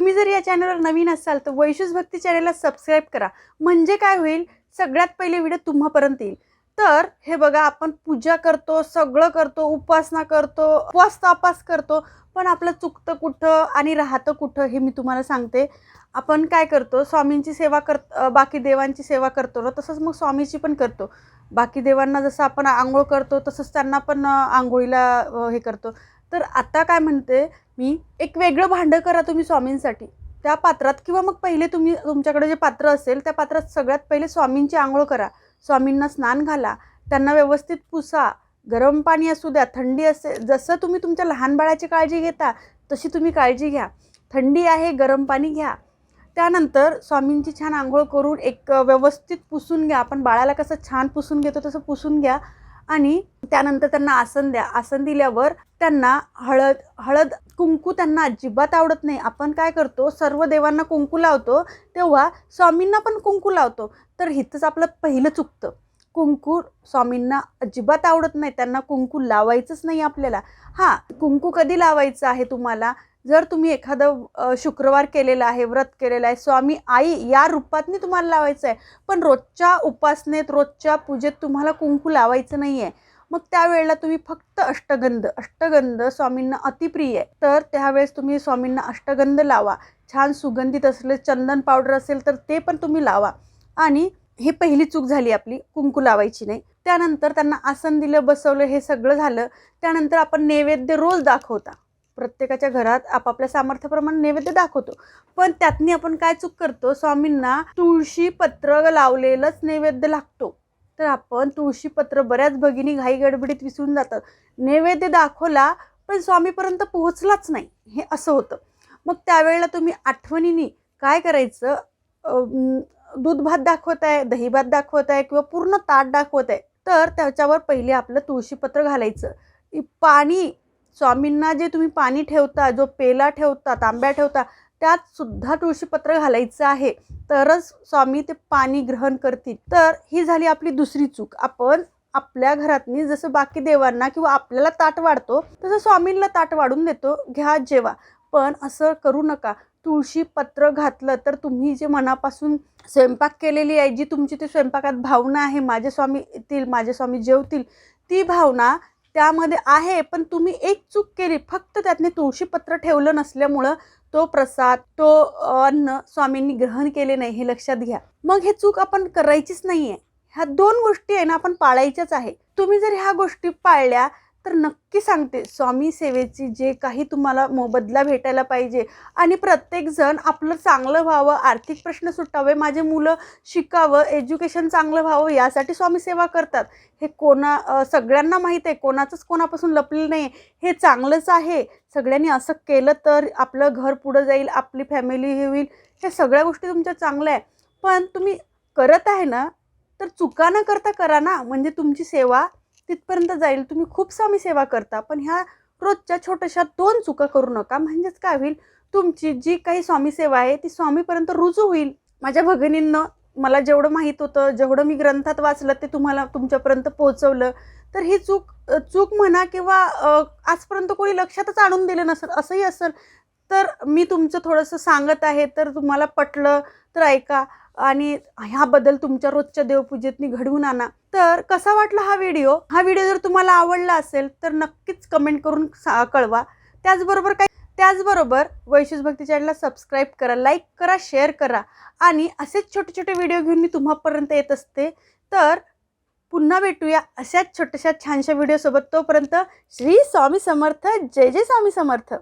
तुम्ही जर या चॅनलवर नवीन असाल तर वैशूस भक्ती चॅनलला सबस्क्राईब करा. म्हणजे काय होईल? सगळ्यात पहिले व्हिडिओ तुम्हापर्यंत येईल. तर हे बघा आपण पूजा करतो सगळं करतो उपासना करतो उपवास तपास करतो पण आपलं चुकतं कुठं आणि राहतं कुठं हे मी तुम्हाला सांगते. आपण काय करतो? स्वामींची सेवा कर बाकी देवांची सेवा करतो ना तसंच मग स्वामीची पण करतो. बाकी देवांना जसं आपण आंघोळ करतो तसंच त्यांना पण आंघोळीला हे करतो. तर आता काय म्हणते मी एक वेगळं भांडं करा तुम्ही स्वामींसाठी. त्या पात्रात किंवा मग पहिले तुम्ही तुमच्याकडे जे पात्र असेल त्या पात्रात सगळ्यात पहिले स्वामींची आंघोळ करा. स्वामींना स्नान घाला त्यांना व्यवस्थित पुसा गरम पाणी असू द्या थंडी असे जसं तुम्ही तुमच्या लहान बाळाची काळजी घेता तशी तुम्ही काळजी घ्या. थंडी आहे गरम पाणी घ्या. त्यानंतर स्वामींची छान आंघोळ करून एक व्यवस्थित पुसून घ्या. आपण बाळाला कसं छान पुसून घेतो तसं पुसून घ्या. आणि त्यानंतर त्यांना आसन द्या. आसन दिल्यावर त्यांना हळद हळद कुंकू त्यांना अजिबात आवडत नाही. आपण काय करतो सर्व देवांना कुंकू लावतो तेव्हा स्वामींना पण कुंकू लावतो. तर हिथंच आपलं पहिलं चुकतं. कुंकू स्वामींना अजिबात आवडत नाही. त्यांना कुंकू लावायचंच नाही आपल्याला. हां कुंकू कधी लावायचं आहे तुम्हाला? जर तुम्ही एखादं शुक्रवार केलेलं आहे व्रत केलेलं आहे स्वामी आई या रूपातनी तुम्हाला लावायचं आहे पण रोजच्या उपासनेत रोजच्या पूजेत तुम्हाला कुंकू लावायचं नाही आहे मग त्यावेळेला तुम्ही फक्त अष्टगंध अष्टगंध स्वामींना अतिप्रिय आहे. तर त्यावेळेस तुम्ही स्वामींना अष्टगंध लावा. छान सुगंधित असले चंदन पावडर असेल तर ते पण तुम्ही लावा. आणि ही पहिली चूक झाली आपली कुंकू लावायची नाही. त्यानंतर त्यांना आसन दिलं बसवलं हे सगळं झालं. त्यानंतर आपण नैवेद्य रोज दाखवता. प्रत्येकाच्या घरात आपापल्या सामर्थ्याप्रमाणे नैवेद्य दाखवतो. पण त्यातनी आपण काय चूक करतो? स्वामींना तुळशी पत्र लावलेलंच नैवेद्य लागतो. तर आपण तुळशी पत्र बऱ्याच भगिनी घाई गडबडीत विसरून जातात. नैवेद्य दाखवला पण स्वामीपर्यंत पोहोचलाच नाही. हे असं होतं. मग त्यावेळेला तुम्ही आठवणीने काय करायचं? दूध भात दाखवताय दही भात दाखवताय किंवा पूर्ण ताट दाखवत आहे तर त्याच्यावर पहिले आपलं तुळशीपत्र घालायचं. पाणी स्वामींना जे तुम्ही पाणी ठेवता जो पेला ठेवता तांब्या ठेवता त्यात सुद्धा तुळशीपत्र घालायचं आहे. तरच स्वामी ते पाणी ग्रहण करतील. तर ही झाली आपली दुसरी चूक. आपण आपल्या घरातनी जसं बाकी देवांना किंवा आपल्याला ताट वाढतो तसं स्वामींना ताट वाढून देतो. घ्या जेवा. पण असं करू नका. तुळशी पत्र घातलं तर तुम्ही जे मनापासून स्वयंपाक केलेली आहे जी तुमची ती स्वयंपाकात भावना आहे माझे स्वामी येतील माझे स्वामी जेवतील ती भावना त्यामध्ये आहे पण तुम्ही एक चूक केली. फक्त त्यातने तुळशीपत्र ठेवलं नसल्यामुळं तो प्रसाद तो अन्न स्वामींनी ग्रहण केले नाही हे लक्षात घ्या. मग हे चूक आपण करायचीच नाही आहे ह्या दोन गोष्टी आहे ना आपण पाळायच्याच आहे. तुम्ही जर ह्या गोष्टी पाळल्या तर नक्की सांगते स्वामी सेवेची जे काही तुम्हाला मोबदला भेटायला पाहिजे आणि प्रत्येकजण आपलं चांगलं व्हावं आर्थिक प्रश्न सुटावे माझे मुलं शिकावं एज्युकेशन चांगलं व्हावं यासाठी स्वामी सेवा करतात. हे कोणा सगळ्यांना माहीत आहे कोणाचंच कोणापासून लपलेलं नाही हे चांगलंच आहे. सगळ्यांनी असं केलं तर आपलं घर पुढं जाईल आपली फॅमिली हे होईल. हे सगळ्या गोष्टी तुमच्या चांगल्या आहे. पण तुम्ही करत आहे ना तर चुका न करता करा ना. म्हणजे तुमची सेवा तिथपर्यंत जाईल. तुम्ही खूप स्वामी सेवा करता पण ह्या रोजच्या छोट्याशा दोन चुका करू नका. म्हणजेच काय होईल? तुमची जी काही स्वामी सेवा आहे ती स्वामीपर्यंत रुजू होईल. माझ्या भगिनींनं मला जेवढं माहीत होतं जेवढं मी ग्रंथात वाचलं ते तुम्हाला तुमच्यापर्यंत पोहोचवलं. तर ही चूक चूक म्हणा किंवा आजपर्यंत कोणी लक्षातच आणून दिलं नसेल असंही असेल तर मी तुमचं थोडंसं सांगत आहे तर तुम्हाला पटलं तर ऐका. आणि ह्या बदल तुमच्या रोजच्या देवपूजेतनी घडवून आणा. तर कसा वाटला हा व्हिडिओ? हा व्हिडिओ जर तुम्हाला आवडला असेल तर नक्कीच कमेंट करून सा- कळवा. त्याचबरोबर काय? त्याचबरोबर वैशिष भक्ती चॅनलला सबस्क्राईब करा लाईक करा शेअर करा. आणि असेच छोटे छोटे व्हिडिओ घेऊन मी तुम्हापर्यंत येत असते. तर पुन्हा भेटूया अशाच छोट्याशा छानशा व्हिडिओसोबत. तोपर्यंत श्री स्वामी समर्थ जय जय स्वामी समर्थ.